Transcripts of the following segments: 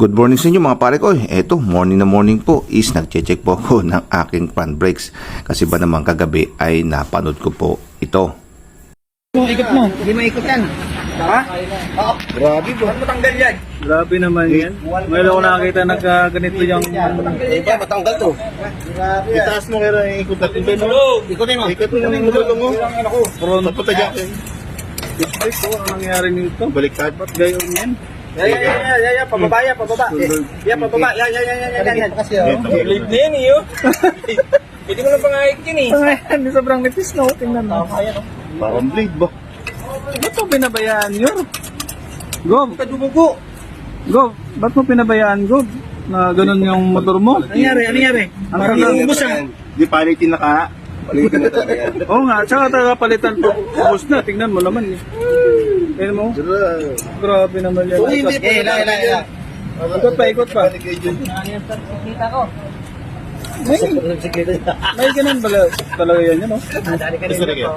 Good morning sa inyo mga pare ko. Eto, morning na morning po is nagche-check po ako ng aking front brakes. Kasi ba naman kagabi ay napanood ko po ito. Ikot mo. Hindi maikot yan. Ha? Grabe bro. Ano matanggal yan? Grabe naman yan. Ngayon ako nakakita na ka- ganito yung... Iba, matanggal to. Grabe yan. Itaas mo kaya ikot natin ba? Ikutin mo. Ikot mo yung gulo mo. Front Papunta dyan. Ay, ko, ang nangyari nito? Baliktad. Ba't gayon yan? Ya, ya, ya, ya, ya, ya, pababa, ya, pababa. Ya, pababa, ya, ya, ya, ya, ya, ya. Kasi, Ito. na yan, iyo. Pwede mo lang pangahik yun eh. Sobrang nipis na. Tingnan mo. Parang blade ba? Ba't mo pinabayaan yun? Gob, Kadumugo. Gob, ba't mo pinabayaan, Gob? Na ganun yung motor mo? Ano nangyari, ano nangyari? Ang inuubos ah. Di palitin na ka. Palitin na talaga yan. Oo nga, tsaka taga palitan po. Ubus na, tingnan mo naman. eh. Tingnan mo, grabe naman yan. Eh, ila, ila, ila. Ikot pa, ikot pa. May, may ganun pala, talaga yan, yun, oh. Gusto na kayo?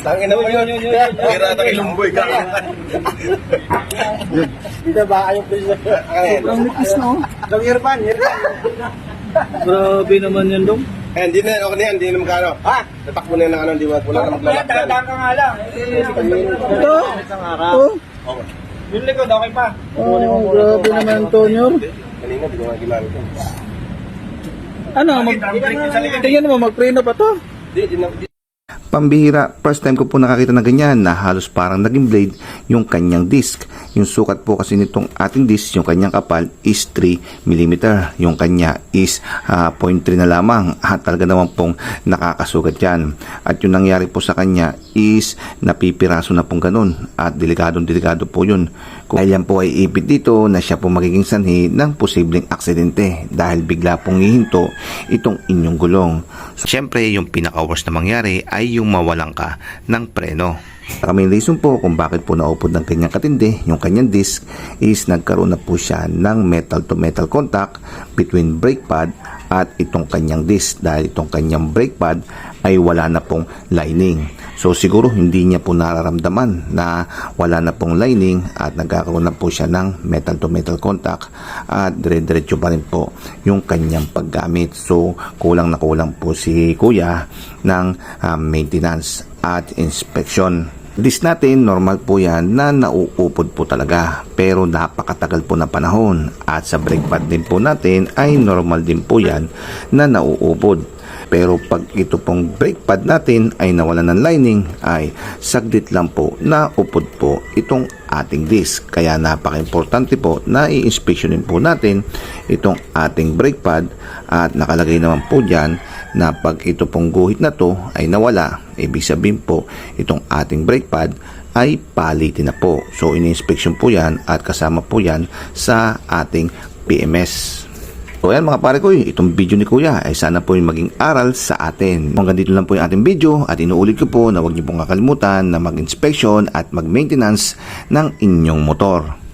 Tangin na mo yun, yun, yun. Kira na ilumboy ka. Hindi ba ayaw please? Sobrang nipis na, oh. Dong Irfan, Irfan. Grabe naman yan, dong. Eh, hindi na, okay na yan, hindi na magkano. Ha? Natakbo na yan ng ano, hindi mo, wala na maglalakdan. ka nga lang. Ito, ito. Yung likod, okay pa. Oh, grabe naman, Tonyor. Kanina, hindi ko nga ginamit yun. Ano, mag, tingnan mo, mag-preno pa to. Hindi, hindi na, Pambihira, first time ko po nakakita na ganyan na halos parang naging blade yung kanyang disc. Yung sukat po kasi nitong ating disc, yung kanyang kapal is 3 mm. Yung kanya is ah, 0.3 na lamang at talaga naman pong nakakasugat yan. At yung nangyari po sa kanya is napipiraso na pong ganun at delikadong delikado po yun. Kung yan po ay ipit dito na siya po magiging sanhi ng posibleng aksidente dahil bigla pong hihinto itong inyong gulong. So, Siyempre, yung pinaka-worst na mangyari ay yung mawalan ka ng preno. Maraming reason po kung bakit po naupod ng kanyang katindi, yung kanyang disc is nagkaroon na po siya ng metal to metal contact between brake pad at itong kanyang disc dahil itong kanyang brake pad ay wala na pong lining. So siguro hindi niya po nararamdaman na wala na pong lining at nagkakaroon na po siya ng metal to metal contact at dire-diretso pa rin po yung kanyang paggamit. So kulang na kulang po si kuya ng ah, maintenance at inspection. This natin, normal po yan na nauupod po talaga. Pero napakatagal po na panahon. At sa brake pad din po natin ay normal din po yan na nauupod. Pero pag ito pong brake pad natin ay nawalan ng lining ay saglit lang po na upod po itong ating disc. Kaya napaka-importante po na i-inspectionin po natin itong ating brake pad at nakalagay naman po dyan na pag ito pong guhit na to ay nawala, ibig sabihin po itong ating brake pad ay palitin na po. So ini-inspection po yan at kasama po yan sa ating PMS. So ayan mga pare ko, itong video ni Kuya ay sana po yung maging aral sa atin. Hanggang dito lang po yung ating video at inuulit ko po na huwag niyo pong kakalimutan na mag-inspection at mag-maintenance ng inyong motor.